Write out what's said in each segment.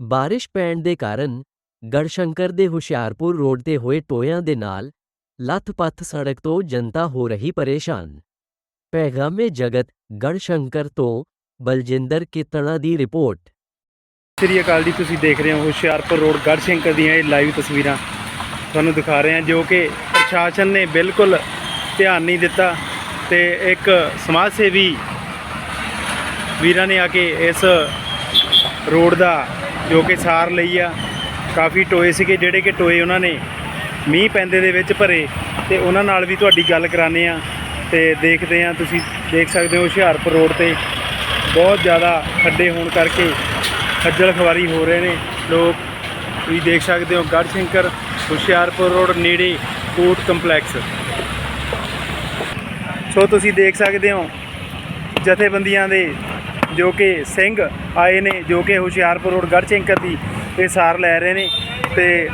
ਬਾਰਿਸ਼ ਪੈਣ ਦੇ ਕਾਰਨ ਗੜਸ਼ੰਕਰ ਦੇ ਹੁਸ਼ਿਆਰਪੁਰ ਰੋਡ ਤੇ ਹੋਏ ਟੋਇਆਂ ਦੇ ਨਾਲ ਲੱਥ-ਪੱਥ ਸੜਕ ਤੋਂ ਜਨਤਾ ਹੋ ਰਹੀ ਪਰੇਸ਼ਾਨ। ਪੈਗਾਮੇ ਜਗਤ ਗੜਸ਼ੰਕਰ ਤੋਂ ਬਲਜਿੰਦਰ ਕੀਤਣਾ ਦੀ ਰਿਪੋਰਟ। ਸ੍ਰੀ ਅਕਾਲ ਜੀ, ਤੁਸੀਂ ਦੇਖ ਰਹੇ ਹੋ ਹੁਸ਼ਿਆਰਪੁਰ ਰੋਡ ਗੜ੍ਹਸ਼ੰਕਰ ਦੀਆਂ ਇਹ ਲਾਈਵ ਤਸਵੀਰਾਂ। ਤੁਹਾਨੂੰ ਦਿਖਾ ਰਹੇ ਹਾਂ ਜੋ ਕਿ ਪ੍ਰਸ਼ਾਸਨ ਨੇ ਬਿਲਕੁਲ ਧਿਆਨ ਨਹੀਂ ਦਿੱਤਾ ਤੇ ਇੱਕ ਸਮਾਜ ਸੇਵੀ ਵੀਰਾਂ ਨੇ ਆ ਕੇ ਇਸ ਰੋਡ ਦਾ ਜੋ ਕਿ ਸਾਰ ਲਈ ਆ। ਕਾਫੀ ਟੋਏ ਸੀਗੇ, ਜਿਹੜੇ ਕਿ ਟੋਏ ਉਹਨਾਂ ਨੇ ਮੀਂਹ ਪੈਂਦੇ ਦੇ ਵਿੱਚ ਭਰੇ। ਤੇ ਉਹਨਾਂ ਨਾਲ ਵੀ ਤੁਹਾਡੀ ਗੱਲ ਕਰਾਣੇ ਆ ਤੇ ਦੇਖਦੇ ਆ ਤੁਸੀਂ ਦੇਖ ਸਕਦੇ ਹੋ ਹੁਸ਼ਿਆਰਪੁਰ ਰੋਡ ਤੇ ਬਹੁਤ ਜ਼ਿਆਦਾ ਖੱਡੇ ਹੋਣ ਕਰਕੇ ਖੱਜਲ ਖਵਾਰੀ ਹੋ ਰਹੇ ਨੇ। ਲੋਕ ਤੁਸੀਂ ਦੇਖ ਸਕਦੇ ਹੋ ਗੜ ਗੜ੍ਹਸ਼ੰਕਰ ਹੁਸ਼ਿਆਰਪੁਰ ਰੋਡ ਨੇੜੇ ਕੋਰਟ ਕੰਪਲੈਕਸ। ਸੋ ਤੁਸੀਂ ਦੇਖ ਸਕਦੇ ਹੋ ਜਥੇਬੰਦੀਆਂ ਦੇ ਜੋ ਕਿ ਸਿੰਘ ਆਏ ਨੇ, ਜੋ ਕਿ ਹੁਸ਼ਿਆਰਪੁਰ ਰੋਡ ਗੜ੍ਹਸ਼ੰਕਰ ਦੀ ਇਹ ਸਾਰ ਲੈ ਰਹੇ ਨੇ ਤੇ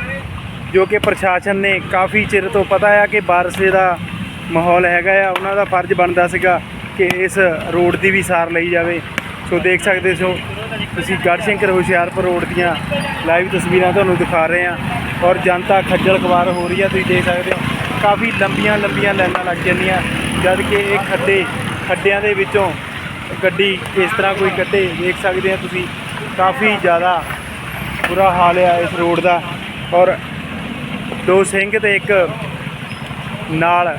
ਜੋ ਕਿ ਪ੍ਰਸ਼ਾਸਨ ਨੇ ਕਾਫੀ ਚਿਰ ਤੋਂ ਪਤਾ ਆ ਕਿ ਬਾਰਿਸ਼ ਦਾ ਮਾਹੌਲ ਹੈਗਾ ਆ, ਉਹਨਾਂ ਦਾ ਫਰਜ਼ ਬਣਦਾ ਸੀਗਾ ਕਿ ਇਸ ਰੋਡ ਦੀ ਵੀ ਸਾਰ ਲਈ ਜਾਵੇ। ਸੋ ਦੇਖ ਸਕਦੇ ਸੋ ਤੁਸੀਂ ਗੜ੍ਹਸ਼ੰਕਰ ਹੁਸ਼ਿਆਰਪੁਰ ਰੋਡ ਦੀਆਂ ਲਾਈਵ ਤਸਵੀਰਾਂ ਤੁਹਾਨੂੰ ਦਿਖਾ ਰਹੇ ਹਾਂ ਔਰ ਜਨਤਾ ਖੱਜਲ ਖਵਾਰ ਹੋ ਰਹੀ ਹੈ ਤੁਸੀਂ ਦੇਖ ਸਕਦੇ ਹੋ, ਕਾਫੀ ਲੰਬੀਆਂ ਲੰਬੀਆਂ ਲਾਈਨਾਂ ਲੱਗ ਜਾਂਦੀਆਂ। ਜਦ ਕਿ ਇਹ ਖੱਡੇ, ਖੱਡਿਆਂ ਦੇ ਵਿੱਚੋਂ ਗੱਡੀ ਇਸ ਤਰ੍ਹਾਂ ਕੋਈ ਕੱਢੇ ਦੇਖ ਸਕਦੇ ਆ ਤੁਸੀਂ। ਕਾਫੀ ਜ਼ਿਆਦਾ ਬੁਰਾ ਹਾਲ ਆ ਇਸ ਰੋਡ ਦਾ। ਔਰ ਦੋ ਸਿੰਘ ਤੇ ਇੱਕ ਨਾਲ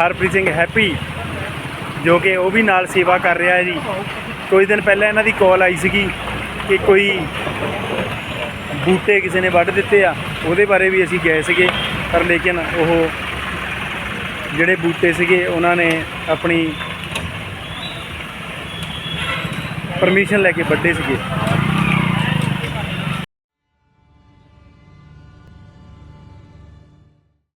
ਹਰਪ੍ਰੀਤ ਸਿੰਘ ਹੈਪੀ, ਜੋ ਕਿ ਉਹ ਵੀ ਨਾਲ ਸੇਵਾ ਕਰ ਰਿਹਾ ਹੈ ਜੀ। ਕੁਝ ਦਿਨ ਪਹਿਲਾਂ ਇਹਨਾਂ ਦੀ ਕਾਲ ਆਈ ਸੀਗੀ ਕਿ ਕੋਈ ਬੂਟੇ ਕਿਸੇ ਨੇ ਵੱਢ ਦਿੱਤੇ ਆ, ਉਹਦੇ ਬਾਰੇ ਵੀ ਅਸੀਂ ਗਏ ਸੀਗੇ। ਪਰ ਲੇਕਿਨ ਉਹ ਜਿਹੜੇ ਬੂਟੇ ਸੀਗੇ, ਉਹਨਾਂ ਨੇ ਆਪਣੀ ਪਰਮਿਸ਼ਨ ਲੈ ਕੇ ਵੱਡੇ ਸੀਗੇ।